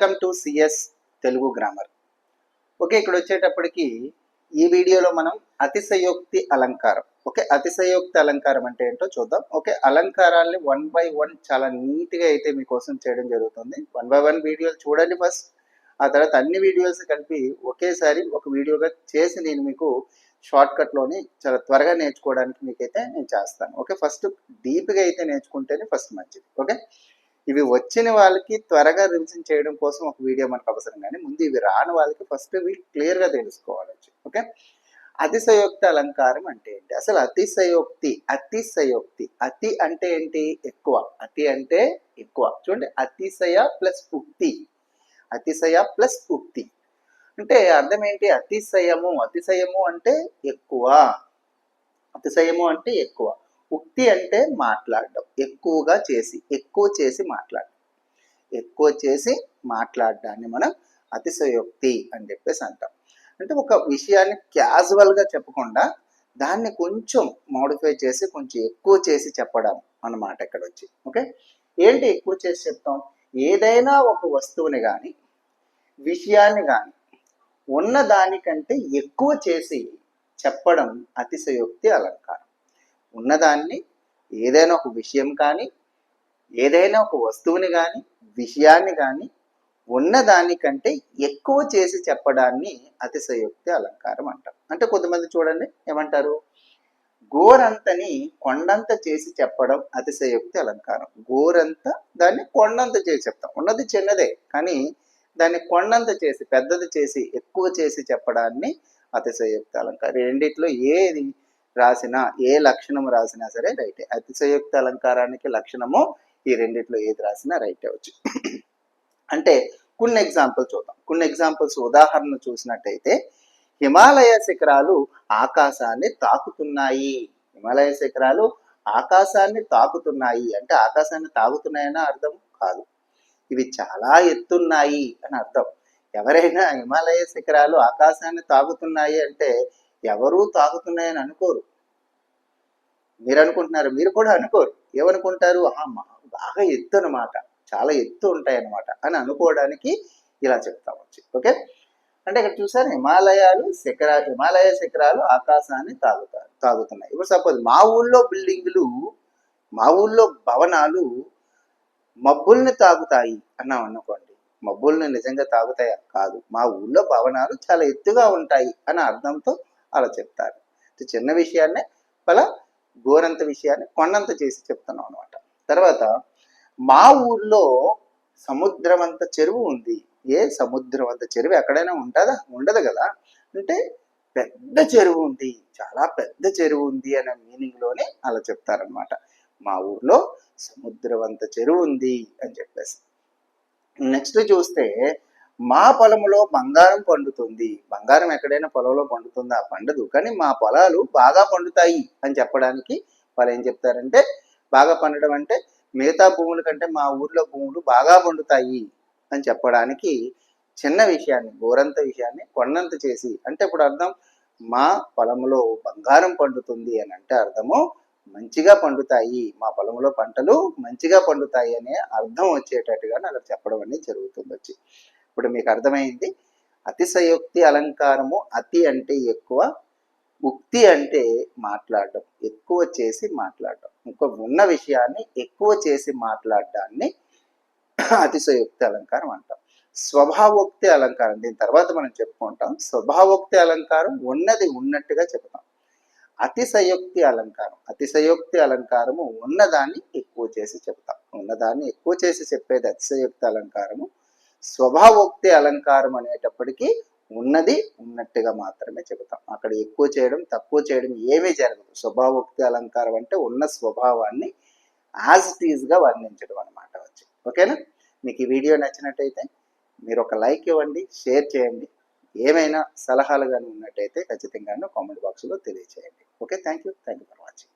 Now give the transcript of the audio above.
Welcome to CS Telugu grammar okay ఇక్కడ వచ్చేటప్పటికి ఈ వీడియోలో మనం అతిశయోక్తి అలంకారం. ఓకే అతిశయోక్తి అలంకారం అంటే ఏంటో చూద్దాం. ఓకే అలంకారాల్ని వన్ బై వన్ చాలా నీట్గా అయితే మీకోసం చేయడం జరుగుతుంది. వన్ బై వన్ వీడియోలు చూడండి ఫస్ట్ ఆ తర్వాత అన్ని వీడియోస్ కలిపి ఒకేసారి ఒక వీడియోగా చేసి నేను మీకు షార్ట్ కట్లోని చాలా త్వరగా నేర్చుకోవడానికి మీకైతే నేను చేస్తాను. ఓకే ఫస్ట్ డీప్గా అయితే నేర్చుకుంటేనే ఫస్ట్ మంచిది. ఓకే ఇవి వచ్చిన వాళ్ళకి త్వరగా రివిజన్ చేయడం కోసం ఒక వీడియో మనకు అవసరం కానీ ముందు ఇవి రాని వాళ్ళకి ఫస్ట్ ఇవి క్లియర్గా తెలుసుకోవాలి ఓకే? అతిశయోక్తి అలంకారం అంటే ఏంటి? అసలు అతిశయోక్తి అతిశయోక్తి అతి అంటే ఏంటి? ఎక్కువ అతి అంటే ఎక్కువ. చూడండి అతిశయ ప్లస్ ఉక్తి అతిశయ ప్లస్ ఉక్తి. అంటే అర్థం ఏంటి? అతిశయము అతిశయము అంటే ఎక్కువ అతిశయము అంటే ఎక్కువ. ఉక్తి అంటే మాట్లాడడం. ఎక్కువగా చేసి ఎక్కువ చేసి మాట్లాడడం. ఎక్కువ చేసి మాట్లాడడాన్ని మనం అతిశయోక్తి అని చెప్పేసి అంటాం. అంటే ఒక విషయాన్ని క్యాజువల్గా చెప్పకుండా దాన్ని కొంచెం మోడిఫై చేసి కొంచెం ఎక్కువ చేసి చెప్పడం అన్నమాట ఇక్కడ వచ్చి ఓకే? ఏంటి ఎక్కువ చేసి చెప్తాం? ఏదైనా ఒక వస్తువుని కానీ విషయాన్ని కానీ ఉన్న దానికంటే ఎక్కువ చేసి చెప్పడం అతిశయోక్తి అలంకారం. ఉన్నదాన్ని ఏదైనా ఒక విషయం కానీ ఏదైనా ఒక వస్తువుని కానీ విషయాన్ని కానీ ఉన్నదానికంటే ఎక్కువ చేసి చెప్పడాన్ని అతిశయోక్తి అలంకారం అంటాం. అంటే కొంతమంది చూడండి ఏమంటారు? గోరంతని కొండంత చేసి చెప్పడం అతిశయోక్తి అలంకారం. గోరంత దాన్ని కొండంత చేసి చెప్తాం. ఉన్నది చిన్నదే కానీ దాన్ని కొండంత చేసి పెద్దది చేసి ఎక్కువ చేసి చెప్పడాన్ని అతిశయోక్తి అలంకారం. రెండిట్లో ఏది రాసినా ఏ లక్షణము రాసినా సరే రైటే. అతిశయోక్త అలంకారానికి లక్షణము ఈ రెండిట్లో ఏది రాసినా రైటే వచ్చు. అంటే కొన్ని ఎగ్జాంపుల్స్ చూద్దాం. కొన్ని ఎగ్జాంపుల్స్ ఉదాహరణ చూసినట్టయితే హిమాలయ శిఖరాలు ఆకాశాన్ని తాకుతున్నాయి. హిమాలయ శిఖరాలు ఆకాశాన్ని తాకుతున్నాయి. అంటే ఆకాశాన్ని తాకుతున్నాయని అర్థం కాదు. ఇవి చాలా ఎత్తున్నాయి అని అర్థం. ఎవరైనా హిమాలయ శిఖరాలు ఆకాశాన్ని తాగుతున్నాయి అంటే ఎవరూ తాగుతున్నాయని అనుకోరు. మీరు అనుకుంటున్నారు మీరు కూడా అనుకోరు. ఏమనుకుంటారు? బాగా ఎత్తు అనమాట చాలా ఎత్తు ఉంటాయన్నమాట అని అనుకోవడానికి ఇలా చెప్తాం వచ్చి. ఓకే? అంటే ఇక్కడ చూసారు? హిమాలయాలు శిఖరా హిమాలయ శిఖరాలు ఆకాశాన్ని తాగుతారు తాగుతున్నాయి. ఇప్పుడు సపోజ్ మా ఊళ్ళో బిల్డింగ్లు మా ఊళ్ళో భవనాలు మబ్బుల్ని తాగుతాయి అన్నాం అనుకోండి. మబ్బుల్ని నిజంగా తాగుతాయా? కాదు. మా ఊళ్ళో భవనాలు చాలా ఎత్తుగా ఉంటాయి అనే అర్థంతో అలా చెప్తారు. చిన్న విషయాన్నే అలా గోరంత విషయాన్ని కొండంత చేసి చెప్తున్నాం అనమాట తర్వాత మా ఊర్లో సముద్రం అంత చెరువు ఉంది. ఏ సముద్రం అంత చెరువు ఎక్కడైనా ఉంటుందా? ఉండదు కదా. అంటే పెద్ద చెరువు ఉంది. చాలా పెద్ద చెరువు ఉంది అనే మీనింగ్లోనే అలా చెప్తారనమాట మా ఊర్లో సముద్రవంత చెరువు ఉంది అని చెప్పేసి. నెక్స్ట్ చూస్తే మా పొలంలో బంగారం పండుతుంది. బంగారం ఎక్కడైనా పొలంలో పండుతుందా? పండదు. కానీ మా పొలాలు బాగా పండుతాయి అని చెప్పడానికి వాళ్ళు ఏం చెప్తారంటే బాగా పండడం అంటే మిగతా భూముల కంటే మా ఊర్లో భూములు బాగా పండుతాయి అని చెప్పడానికి చిన్న విషయాన్ని గోరంత విషయాన్ని కొండంత చేసి అంటే ఇప్పుడు అర్థం మా పొలంలో బంగారం పండుతుంది అని అంటే అర్థము మంచిగా పండుతాయి. మా పొలంలో పంటలు మంచిగా పండుతాయి అనే అర్థం వచ్చేటట్టుగా నాకు చెప్పడం అనేది జరుగుతుంది. వచ్చి ఇప్పుడు మీకు అర్థమైంది. అతిశయోక్తి అలంకారము అతి అంటే ఎక్కువ ఉక్తి అంటే మాట్లాడడం ఎక్కువ చేసి మాట్లాడడం. ఇంకో ఉన్న విషయాన్ని ఎక్కువ చేసి మాట్లాడడాన్ని అతిశయోక్తి అలంకారం అంటాం. స్వభావోక్తి అలంకారం దీని తర్వాత మనం చెప్పుకుంటాం. స్వభావోక్తి అలంకారం ఉన్నది ఉన్నట్టుగా చెప్తాం. అతిశయోక్తి అలంకారం అతిశయోక్తి అలంకారము ఉన్నదాన్ని ఎక్కువ చేసి చెప్తాం. ఉన్నదాన్ని ఎక్కువ చేసి చెప్పేది అతిశయోక్తి అలంకారము స్వభావోక్తి అలంకారం అనేటప్పటికీ ఉన్నది ఉన్నట్టుగా మాత్రమే చెబుతాం. అక్కడ ఎక్కువ చేయడం తక్కువ చేయడం ఏమీ జరగదు. స్వభావోక్తి అలంకారం అంటే ఉన్న స్వభావాన్ని యాజ్ ఇట్ ఈజ్గా వర్ణించడం అనమాట వచ్చి. ఓకేనా? మీకు ఈ వీడియో నచ్చినట్టయితే మీరు ఒక లైక్ ఇవ్వండి షేర్ చేయండి. ఏమైనా సలహాలు కానీ ఉన్నట్టయితే ఖచ్చితంగా కామెంట్ బాక్స్లో తెలియజేయండి okay? Thank you thank you for watching.